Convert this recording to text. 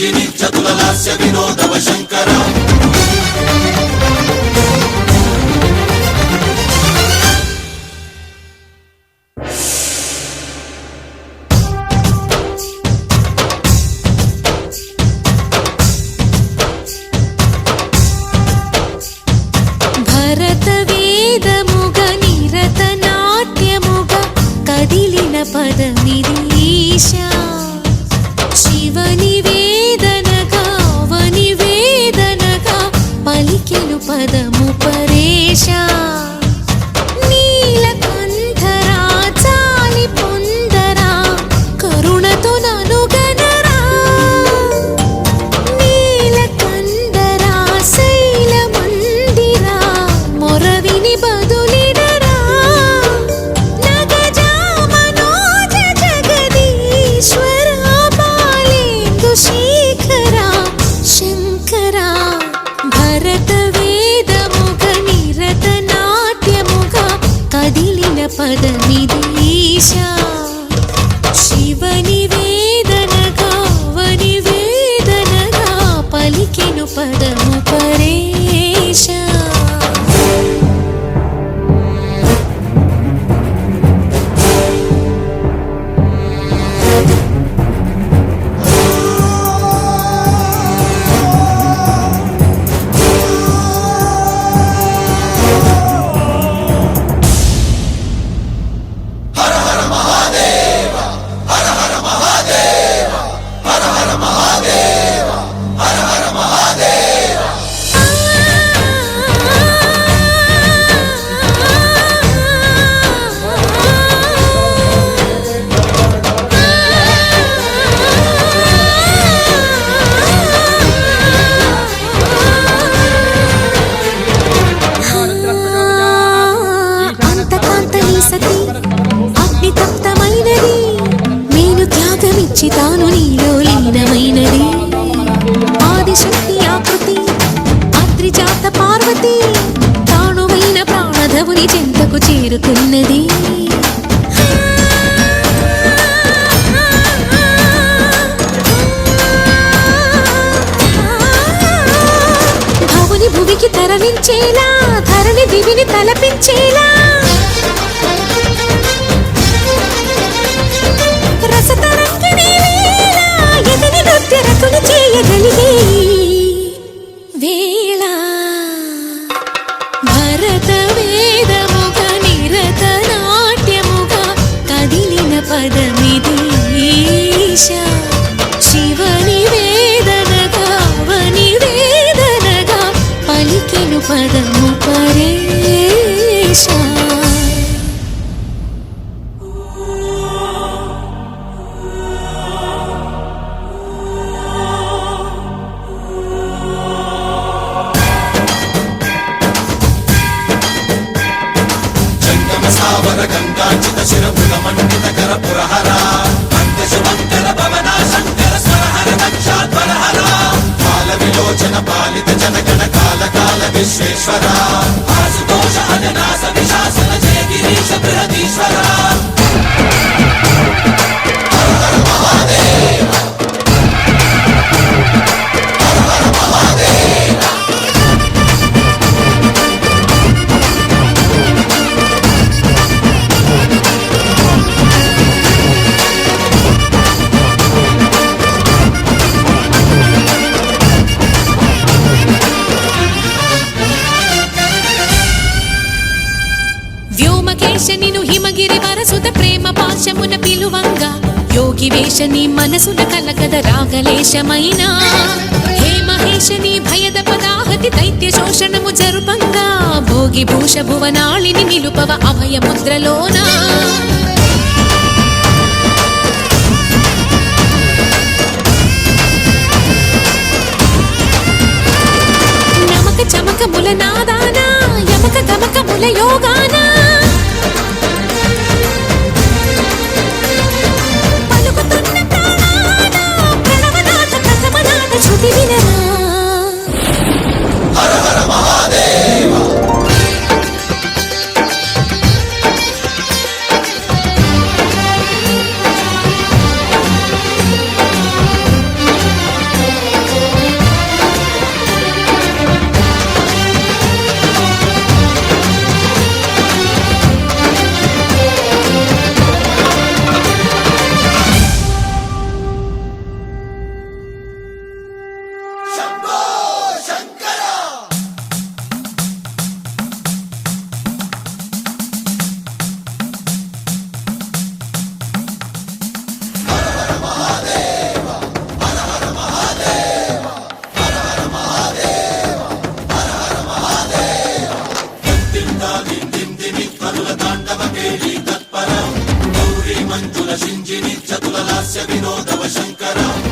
చతుల చతుల లాస్య వినోదవ శంకర. పదమిది ఈశా பதமிதே పార్వతి తానువైన ప్రాణధవుని చెంతకు చేరుకున్నది. భవుని భువికి తరలించేలా ధరణి దివిని తలపించేలా పదము పరేశా సావర గంగాచిత శిరపుర మండిత కర పురహర. అంత్య శుభంకర శంకర స్వరహర దక్షాధ్వర హర విలోచన పాలిత జనగణ విశ్వేశ్వర. ఆశుతోష అజనాస విశాసన జయ గిరీశ బృహదీశ్వర యోగి వేషని మనసున కలకద రాగలేశమైనా. హే మహేశని భయద పదాహతి దైత్య శోషణము జరుపంగా. భోగి భూష భువనాళిని నిలుపవ అభయ ముద్రలోనా. నమక ములనాద హాస్య వినోదవ శంకరా.